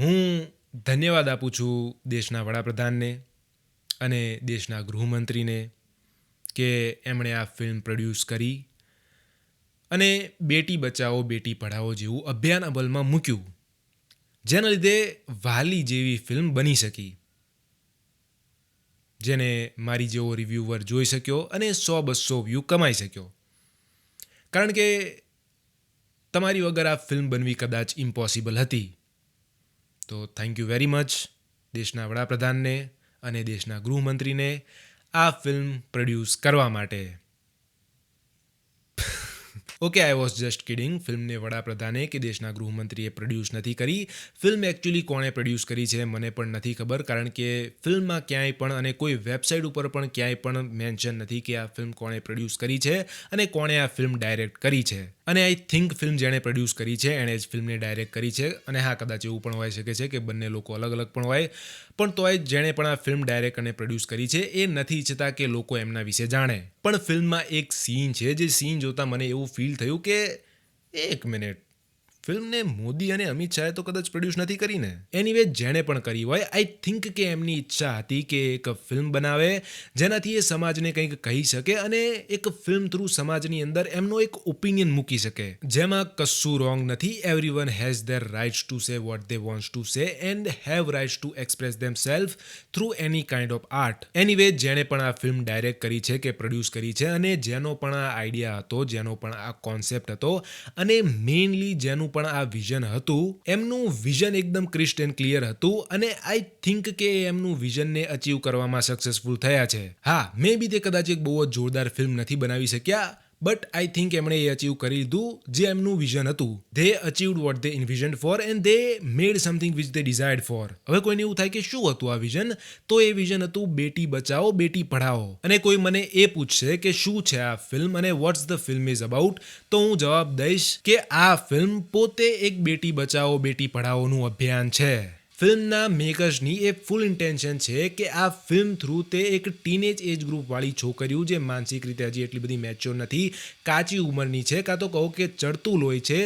હું ધન્યવાદ આપું છું દેશના વડાપ્રધાનને અને દેશના ગૃહમંત્રીને કે એમણે આ ફિલ્મ પ્રોડ્યુસ કરી અને બેટી બચાવો, બેટી પઢાઓ જેવું અભિયાન અમલમાં મૂક્યું, જેના લીધે વાલી જેવી ફિલ્મ બની શકી. જેને મારી જેવો રિવ્યુવર જોઈ શક્યો અને સો બસો વ્યૂ કમાઈ શક્યો. કારણ કે તમારી વગર આ ફિલ્મ બનવી કદાચ ઇમ્પોસિબલ હતી. તો થેન્ક યુ વેરી મચ દેશના વડાપ્રધાનને અને દેશના ગૃહમંત્રીને આ ફિલ્મ પ્રોડ્યુસ કરવા માટે. Okay I was just kidding ફિલ્મને વડાપ્રધાને કે દેશના ગૃહમંત્રીએ પ્રોડ્યુસ નથી કરી. ફિલ્મ એકચ્યુઅલી કોણે પ્રોડ્યુસ કરી છે મને પણ નથી ખબર, કારણ કે ફિલ્મમાં ક્યાંય પણ અને કોઈ વેબસાઇટ ઉપર પણ ક્યાંય પણ મેન્શન નથી કે આ ફિલ્મ કોણે પ્રોડ્યુસ કરી છે અને કોણે આ ફિલ્મ ડાયરેક્ટ કરી છે. અને આઈ થિંક ફિલ્મ જેણે પ્રોડ્યુસ કરી છે એણે જ ફિલ્મને ડાયરેક્ટ કરી છે. અને હા, કદાચ એવું પણ હોઈ શકે છે કે બંને લોકો અલગ અલગ પણ હોય. પણ તોય જેણે પણ આ ફિલ્મ ડાયરેક્ટ અને પ્રોડ્યુસ કરી છે એ નથી ઈચ્છતા કે લોકો એમના વિશે જાણે. પણ ફિલ્મમાં એક સીન છે. જે સીન જોતા મને એવું ફીલ થયું કે એક મિનિટ ફિલ્મને મોદી અને અમિત શાહે તો કદાચ પ્રોડ્યુસ નથી કરીને. એની વે જેણે પણ કરી હોય આઈ થિંક કે એમની ઈચ્છા હતી કે એક ફિલ્મ બનાવે, જેનાથી એ સમાજને કંઈક કહી શકે અને એક ફિલ્મ થ્રુ સમાજની અંદર એમનો એક ઓપિનિયન મૂકી શકે. જેમાં કશું રોંગ નથી every one has their rights to say what they wants to say and have rights to express them self through any kind of art any way જેણે પણ આ ફિલ્મ ડાયરેક્ટ કરી છે કે પ્રોડ્યુસ કરી છે અને જેનો પણ આ આઈડિયા હતો, જેનો પણ આ કોન્સેપ્ટ હતો અને મેઇનલી જેનું પણ આ વિઝન હતું. એમનું વિઝન એકદમ ક્રિસ્ટ એન્ડ ક્લિયર હતું અને આઈ થિંક કે એમનું વિઝનને અચીવ કરવામાં સક્સેસફુલ થયા છે. હા મે બી તે કદાચ એક બહુ જ જોરદાર ફિલ્મ નથી બનાવી શક્યા બટ આઈ થિંક એમણે એ અચીવ કરી લીધું જે એમનું વિઝન હતું. They achieved what they envision for and they made something which they desired for હવે કોઈને એવું થાય કે શું હતું આ વિઝન તો એ વિઝન હતું બેટી બચાવો બેટી પઢાઓ. અને કોઈ મને એ પૂછશે કે શું છે આ ફિલ્મ અને what's the film is about તો હું જવાબ દઈશ કે આ ફિલ્મ પોતે એક બેટી બચાવો બેટી પઢાઓનું અભિયાન છે. ફિલ્મના મેકર્સની એ ફૂલ ઇન્ટેન્શન છે કે આ ફિલ્મ થ્રુ તે એક ટીનેજ એજ ગ્રુપવાળી છોકરીઓ જે માનસિક રીતે હજી એટલી બધી મેચ્યોર નથી, કાચી ઉંમરની છે, કાં તો કહો કે ચડતું લોહી છે,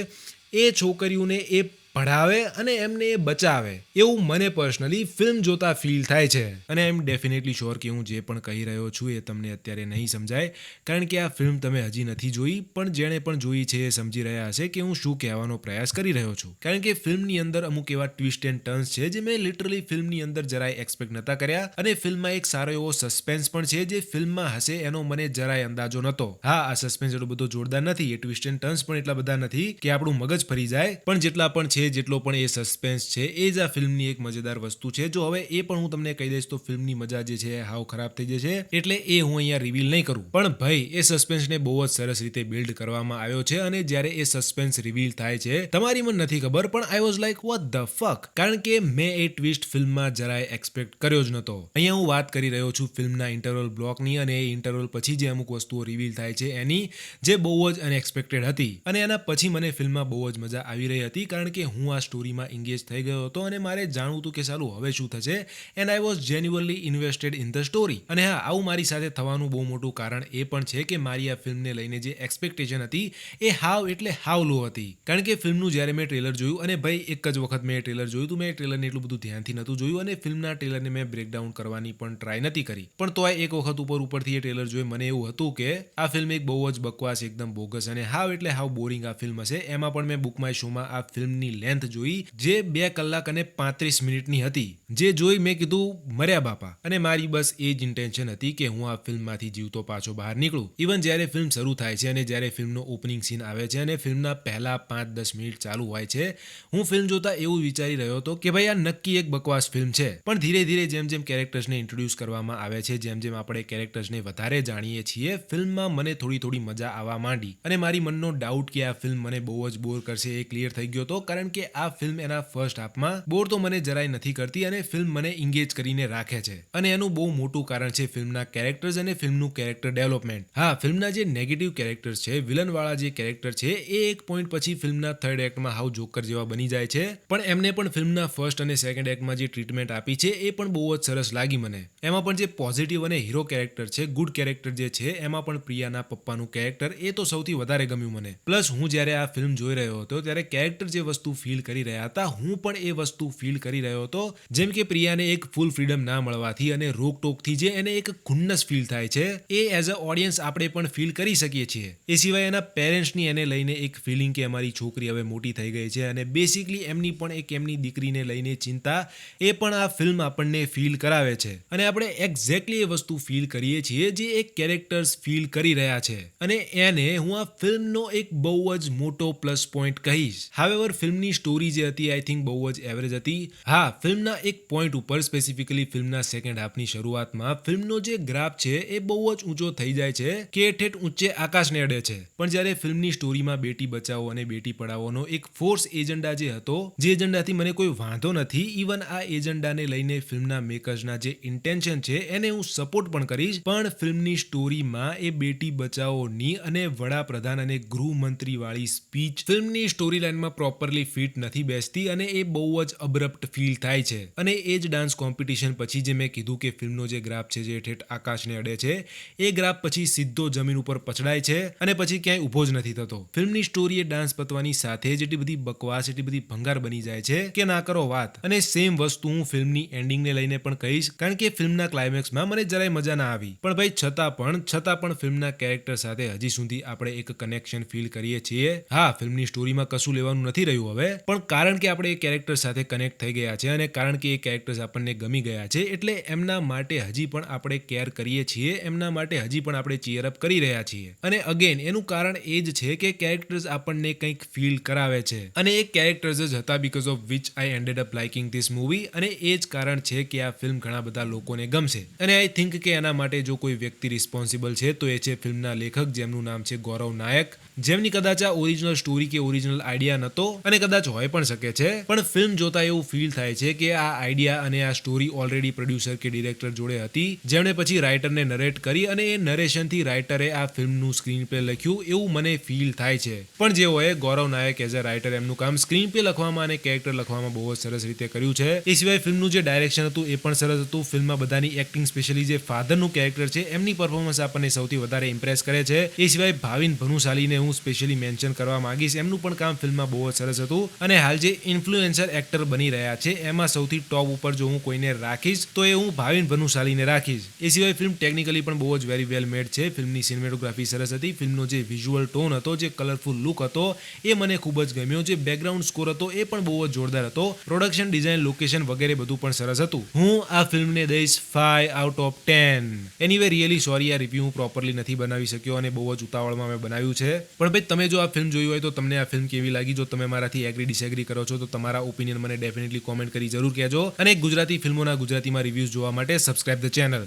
એ છોકરીઓને એ ભણાવે અને એમને એ બચાવે, એવું મને પર્સનલી ફિલ્મ જોતા ફીલ થાય છે. અને એમ ડેફિનેટલી શ્યોર કે હું જે પણ કહી રહ્યો છું એ તમને અત્યારે નહીં સમજાય, કારણ કે આ ફિલ્મ તમે હજી નથી જોઈ, પણ જેણે પણ જોઈ છે એ સમજી રહ્યા હશે કે હું શું કહેવાનો પ્રયાસ કરી રહ્યો છું. કારણ કે ફિલ્મની અંદર અમુક એવા ટ્વિસ્ટ એન્ડ ટર્ન્સ છે જે મેં લિટરલી ફિલ્મની અંદર જરાય એક્સપેક્ટ નતા કર્યા, અને ફિલ્મમાં એક સારો એવો સસ્પેન્સ પણ છે જે ફિલ્મમાં હશે એનો મને જરાય અંદાજો નહોતો. હા, આ સસ્પેન્સ એટલો બધો જોરદાર નથી, એ ટ્વિસ્ટ એન્ડ ટર્ન્સ પણ એટલા બધા નથી કે આપણું મગજ ફરી જાય, પણ જેટલા પણ છે જેટલો પણ એ સસ્પેન્સ છે, એ જ આ ફિલ્મની એક મજેદાર વસ્તુ છે. જો હવે એ પણ હું તમને કહી દઈશ, તો ફિલ્મની મજા જે છે હાવ ખરાબ થઈ જશે. એટલે એ હું અહીંયા રિવીલ નહીં કરું. પણ ભાઈ, એ સસ્પેન્સને બહુ જ સરસ રીતે બિલ્ડ કરવામાં આવ્યો છે અને જ્યારે એ સસ્પેન્સ રિવીલ થાય છે, તમારી મને નથી ખબર, પણ I was like what the fuck કારણ કે મેં એ ટ્વિસ્ટ ફિલ્મમાં જરાય એક્સપેક્ટ કર્યો જ નહોતો. અહીંયા હું વાત કરી રહ્યો છું ફિલ્મના ઇન્ટરવલ બ્લોકની અને એ ઇન્ટરવલ પછી જે અમુક વસ્તુઓ રિવીલ થાય છે એની, જે બહુ જ અનએક્સપેક્ટેડ હતી. અને એના પછી મને ફિલ્મમાં બહુ જ મજા આવી રહી હતી, કારણ કે હું આ સ્ટોરીમાં એંગેજ થઈ ગયો હતો અને મારે જાણવું હતું કે સારું હવે શું થશે. And I was genuinely invested in the story અને હા, આવું મારી સાથે થવાનું બહુ મોટું કારણ એ પણ છે કે મારી આ ફિલ્મને લઈને જે એક્સપેક્ટેશન હતી એ હાવ એટલે હાવ લો હતી. કારણ કે ફિલ્મનું જ્યારે મેં ટ્રેલર જોયું અને ભાઈ, એક જ વખત મેં ટ્રેલર જોયું હતું, મેં ટ્રેલરને એટલું બધું ધ્યાનથી નહોતું જોયું અને ફિલ્મના ટ્રેલરને મેં બ્રેકડાઉન કરવાની પણ ટ્રાય નથી કરી. પણ તો એક વખત ઉપર ઉપરથી એ ટ્રેલર જોઈ મને એવું હતું કે આ ફિલ્મ એક બહુ જ બકવાસ, એકદમ બોગસ અને હાવ એટલે હાવ બોરિંગ આ ફિલ્મ હશે. એમાં પણ મેં બુક માય શોમાં આ ફિલ્મની લેન્થ જોઈ, જે બે કલાક અને પાંત્રીસ મિનિટની હતી. જે જોઈ મેં કીધું, મર્યા બાપા. અને મારી બસ એ જ ઇન્ટેન્શન હતી કે હું આ ફિલ્મમાંથી જીવતો પાછો બહાર નીકળું. ઇવન જ્યારે ફિલ્મ શરૂ થાય છે અને જ્યારે ફિલ્મનો ઓપનિંગ સીન આવે છે અને ફિલ્મના પહેલા પાંચ દસ મિનિટ ચાલુ હોય છે, હું ફિલ્મ જોતા એવું વિચારી રહ્યો હતો કે ભાઈ, આ નક્કી એક બકવાસ ફિલ્મ છે. પણ ધીરે ધીરે જેમ જેમ કેરેક્ટર્સને ઇન્ટ્રોડ્યુસ કરવામાં આવે છે, જેમ જેમ આપણે કેરેક્ટર્સને વધારે જાણીએ છીએ ફિલ્મમાં મને થોડી થોડી મજા આવવા માંડી. અને મારી મનનો ડાઉટ કે આ ફિલ્મ મને બહુ જ બોર કરશે એ ક્લિયર થઈ ગયો હતો, કારણ કે આ ફિલ્મ એના ફર્સ્ટ હાફમાં બોર તો મને જરાય નથી કરતી અને ફિલ્મ મને ઇંગેજ કરીને રાખે છે. અને એનું બહુ મોટું કારણ છે ફિલ્મના કેરેક્ટર્સ અને ફિલ્મનું કેરેક્ટર ડેવલપમેન્ટ હા ફિલ્મના જે નેગેટિવ કેરેક્ટર્સ છે વિલનવાળા જે કેરેક્ટર છે, એ એક પોઈન્ટ પછી ફિલ્મના થર્ડ એક્ટમાં હાવ જોકર જેવા બની જાય છે. પણ એમને પણ ફિલ્મના ફર્સ્ટ અને સેકન્ડ એક્ટમાં જે ટ્રીટમેન્ટ આપી છે, એ પણ બહુ જ સરસ લાગી મને. એમાં પણ જે પોઝિટિવ અને હીરો કેરેક્ટર છે ગુડ કેરેક્ટર જે છે, એમાં પણ પ્રિયાના પપ્પાનું કેરેક્ટર એ તો સૌથી વધારે ગમ્યું મને. પ્લસ હું જ્યારે આ ફિલ્મ જોઈ રહ્યો હતો, ત્યારે કેરેક્ટર જે વસ્તુ ફીલ કરી રહ્યા હતા. હું પણ એ વસ્તુ ફીલ કરી રહ્યો હતો, જેમ કે પ્રિયાને એક ફૂલ ફ્રીડમ ના મળવાથી અને રોકટોકથી જે એને એક ખુન્નસ ફીલ થાય છે, એ એઝ અ ઓડિયન્સ આપણે પણ ફીલ કરી શકીએ છીએ. એ સિવાય એના પેરેન્ટ્સની એને લઈને એક ફિલિંગ કે અમારી છોકરી હવે મોટી થઈ ગઈ છે અને બેસિકલી એમની પણ એક એમની દીકરીને લઈને ચિંતા, એ પણ આ ફિલ્મ આપણને ફીલ કરાવે છે. અને આપણે એક્ઝેક્ટલી એ વસ્તુ ફીલ કરીએ છીએ જે એક કેરેક્ટર્સ ફીલ કરી રહ્યા છે. અને એને હું આ ફિલ્મનો એક બહુ જ મોટો પ્લસ પોઈન્ટ કહીશ. હાવેવર ફિલ્મની સ્ટોરી જે હતી આઈ થિંક બહુ જ એવરેજ હતી. હા, ફિલ્મના એક પોઈન્ટ ઉપર સ્પેસિફિકલી ફિલ્મના સેકન્ડ હાફની શરૂઆતમાં ફિલ્મનો જે ગ્રાફ છે, એ બહુ જ ઊંચો થઈ જાય છે, કે ઠેઠ ઊંચે આકાશને અડે છે. પણ જ્યારે ફિલ્મની સ્ટોરીમાં બેટી બચાવો અને બેટી પઢાવોનો એક ફોર્સ એજન્ડા જે હતો, જે એજન્ડાથી મને કોઈ વાંધો નથી ઇવન આ એજન્ડાને લઈને ફિલ્મના મેકર્સના જે ઇન્ટેન્શન છે, એને હું સપોર્ટ પણ કરીશ. પણ ફિલ્મની સ્ટોરીમાં એ બેટી બચાવોની અને વડાપ્રધાન અને ગૃહમંત્રી વાળી સ્પીચ ફિલ્મની સ્ટોરી લાઇનમાં પ્રોપરલી ફિટ નથી બેસતી અને એ બહુ જ અબ્રપ્ટ ફીલ થાય છે. અને એ જ ડાન્સ કોમ્પિટિશન પછી જે મેં કીધું કે ફિલ્મનો જે ગ્રાફ છે, જે ઠેઠ આકાશને અડે છે, એ ગ્રાફ પછી સીધો જમીન ઉપર પછડાય છે અને પછી ક્યાંય ઊભો જ નથી થતો. ફિલ્મની સ્ટોરી એ ડાન્સ પતવાની સાથે જ એટલી બધી બકવાસ, એટલી બધી ભંગાર બની જાય છે કે ના કરો વાત. અને સેમ વસ્તુ હું ફિલ્મની એન્ડિંગને લઈને પણ કહીશ, કારણ કે ફિલ્મના ક્લાઇમેક્સમાં મને જરાય મજા ના આવી. પણ ભાઈ, છતાં પણ છતાં પણ ફિલ્મના કેરેક્ટર સાથે હજી સુધી આપણે એક કનેક્શન ફીલ કરીએ છીએ. હા, ફિલ્મની સ્ટોરીમાં કશું લેવાનું નથી રહ્યું હવે પણ કારણ કે આપણે એ કેરેક્ટર સાથે કનેક્ટ થઈ ગયા છે અને કારણ કે એ કેરેક્ટર્સ આપણને ગમી ગયા છે, એટલે એમના માટે હજી પણ આપણે કેર કરીએ છીએ, એમના માટે હજી પણ આપણે ચીયર અપ કરી રહ્યા છીએ. અને અગેન એનું કારણ એ જ છે કે કેરેક્ટર્સ આપણને કંઈક ફીલ કરાવે છે. અને એ કેરેક્ટર્સ જ હતા because of which I ended up liking this movie અને એ જ કારણ છે કે આ ફિલ્મ ઘણા બધા લોકોને ગમશે. અને આઈ થિંક કે એના માટે જો કોઈ વ્યક્તિ રિસ્પોન્સિબલ છે, તો એ છે ફિલ્મના લેખક જેમનું નામ છે ગૌરવ નાયક, જેમની કદાચ આ ઓરિજિનલ સ્ટોરી કે ઓરિજિનલ આઈડિયા નહોતો અને કદાચ હોય પણ શકે છે. પણ ફિલ્મ જોતા એવું ફીલ થાય છે કે આ આઈડિયા અને આ સ્ટોરી ઓલરેડી પ્રોડ્યુસર કે ડિરેક્ટર જોડે હતી. જેમણે પછી રાઇટરને નરેટ કરી અને એ નરેશનથી રાઇટરે આ ફિલ્મનું સ્ક્રીન પ્લે લખ્યું એવું મને ફીલ થાય છે. પણ જે હોય ગૌરવ નાયક એઝ અ રાઇટર એમનું કામ સ્ક્રીન પ્લે લખવામાં અને કેરેક્ટર લખવામાં બહુ જ સરસ રીતે કર્યું છે. એ સિવાય ફિલ્મનું જે ડાયરેક્શન હતું એ પણ સરસ હતું. ફિલ્મમાં બધાની એક્ટિંગ સ્પેશિયલી જે ફાધરનું કેરેક્ટર છે એમની પરફોર્મન્સ આપણને સૌથી વધારે ઇમ્પ્રેસ કરે છે. એ સિવાય ભાવિન ભનુશાલીને હું સ્પેશિયલી મેન્શન કરવા માંગીશ. એમનું પણ કામ ફિલ્મમાં બહુ જ સરસ હતું. અને હાલ જે ઇન્ફ્લુએન્સર એક્ટર બની રહ્યા છે, એમાં સૌથી ટોપ ઉપર જો હું કોઈને રાખીશ, તો એ હું ભાવિન ભનુશાલીને રાખીશ. એ સિવાય ફિલ્મ ટેકનિકલી પણ બહુ જ વેરી વેલ મેડ છે. ફિલ્મની સિનેમેટોગ્રાફી સરસ હતી. ફિલ્મનો જે વિઝ્યુઅલ ટોન હતો, જે કલરફુલ લુક હતો, એ મને ખૂબ જ ગમ્યો. જે બેકગ્રાઉન્ડ સ્કોર હતો, એ પણ બહુ જ જોરદાર હતો. પ્રોડક્શન ડિઝાઇન લોકેશન વગેરે બધું પણ સરસ હતું. હું આ ફિલ્મને દઈશ five out of ten anyway really sorry આ રિવ્યુ હું પ્રોપરલી નથી બનાવી શક્યો અને બહુ જ ઉતાવળમાં મેં બનાવ્યું છે. પણ ભાઈ, તમે જો આ ફિલ્મ જોઈ હોય તો તમને આ ફિલ્મ કેવી લાગી? જો તમે મારાથી એગ્રી ડિસએગ્રી કરો છો, તો તમારા ઓપિનિયન મને ડેફિનેટલી કોમેન્ટ કરી જરૂર કહેજો. અને ગુજરાતી ફિલ્મોના ગુજરાતીમાં રિવ્યૂઝ જોવા માટે સબસ્ક્રાઇબ ધ ચેનલ